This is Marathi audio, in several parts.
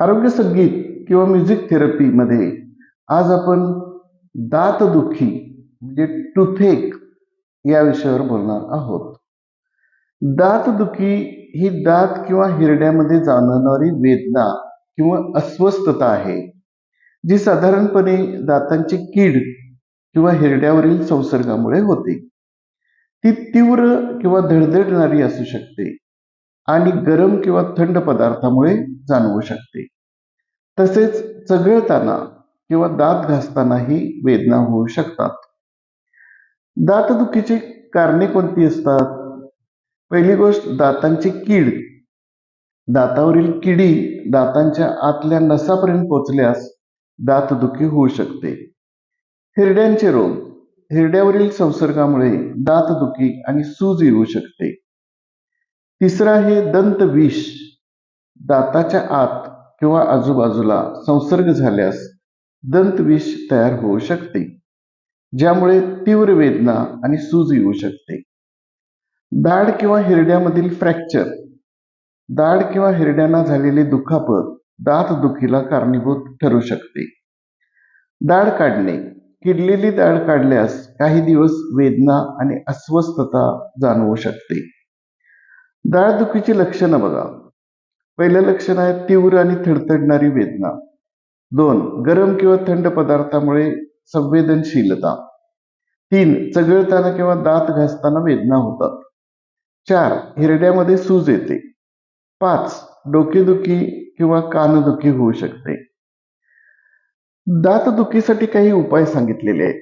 आरोग्य संगीत किंवा म्युझिक थेरपीमध्ये आज आपण दातदुखी म्हणजे टूथेक या विषयावर बोलणार आहोत. दातदुखी ही दात किंवा हिरड्यामध्ये जाणवणारी वेदना किंवा अस्वस्थता आहे जी साधारणपणे दातांची कीड किंवा हिरड्यावरील संसर्गामुळे होते. ती तीव्र किंवा धडधडणारी असू शकते. आणि गरम किंवा थंड पदार्थामुळे जाणवू शकते. तसेच चघळताना किंवा दात घासतानाही वेदना होऊ शकतात. दातदुखीची कारणे कोणती असतात? पहिली गोष्ट दातांची कीड. दातावरील किडी दातांच्या आतल्या नसापर्यंत पोचल्यास दातदुखी होऊ शकते. हिरड्यांचे रोग. हिरड्यावरील संसर्गामुळे दातदुखी आणि सूज येऊ शकते. तिसरा आहे दंत विष दाताच्या आत किंवा आजूबाजूला संसर्ग झाल्यास दंत विष तयार होऊ शकते. ज्यामुळे तीव्र वेदना आणि सूज येऊ शकते. दाढ किंवा हिरड्यामधील फ्रॅक्चर. दाढ किंवा हिरड्यांना झालेली दुखापत दात दुखीला कारणीभूत ठरू शकते. दाढ काढणे. किडलेली दाढ काढल्यास काही दिवस वेदना आणि अस्वस्थता जाणवू शकते. दाळदुखीची लक्षणं बघा. पहिलं लक्षण आहे तीव्र आणि थडथडणारी वेदना. दोन गरम किंवा थंड पदार्थामुळे संवेदनशीलता. तीन चघळताना किंवा दात घासताना वेदना होतात. चार हिरड्यामध्ये सूज येते. पाच डोकेदुखी किंवा कानदुखी होऊ शकते. दातदुखीसाठी काही उपाय सांगितलेले आहेत.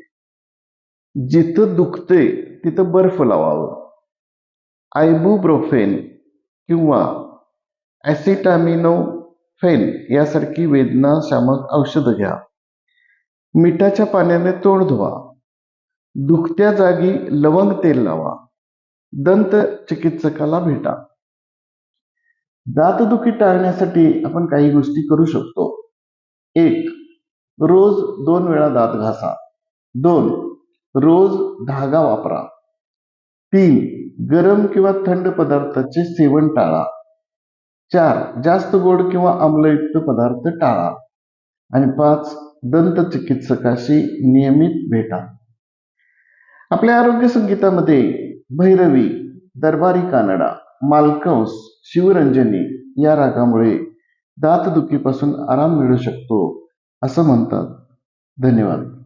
जिथं दुखते तिथं बर्फ लावावं. आयबुप्रोफेन किंवा ॲसिटामिनोफेन यासारखी वेदनाशामक औषधं घ्या. मिठाच्या पाण्याने तोंड धुवा. दुखत्या जागी लवंग तेल लावा. दंत चिकित्सकाला भेटा. दातदुखी टाळण्यासाठी आपण काही गोष्टी करू शकतो. एक रोज दोन वेळा दात घासा. दोन रोज धागा वापरा. तीन गरम किंवा थंड पदार्थाचे सेवन टाळा. चार जास्त गोड किंवा आम्लयुक्त पदार्थ टाळा. आणि पाच दंत चिकित्सकाशी नियमित भेटा. आपल्या आरोग्य संगीतामध्ये भैरवी दरबारी कानडा मालकंस शिवरंजनी या रागामुळे दातदुखीपासून आराम मिळू शकतो असं म्हणतात. धन्यवाद.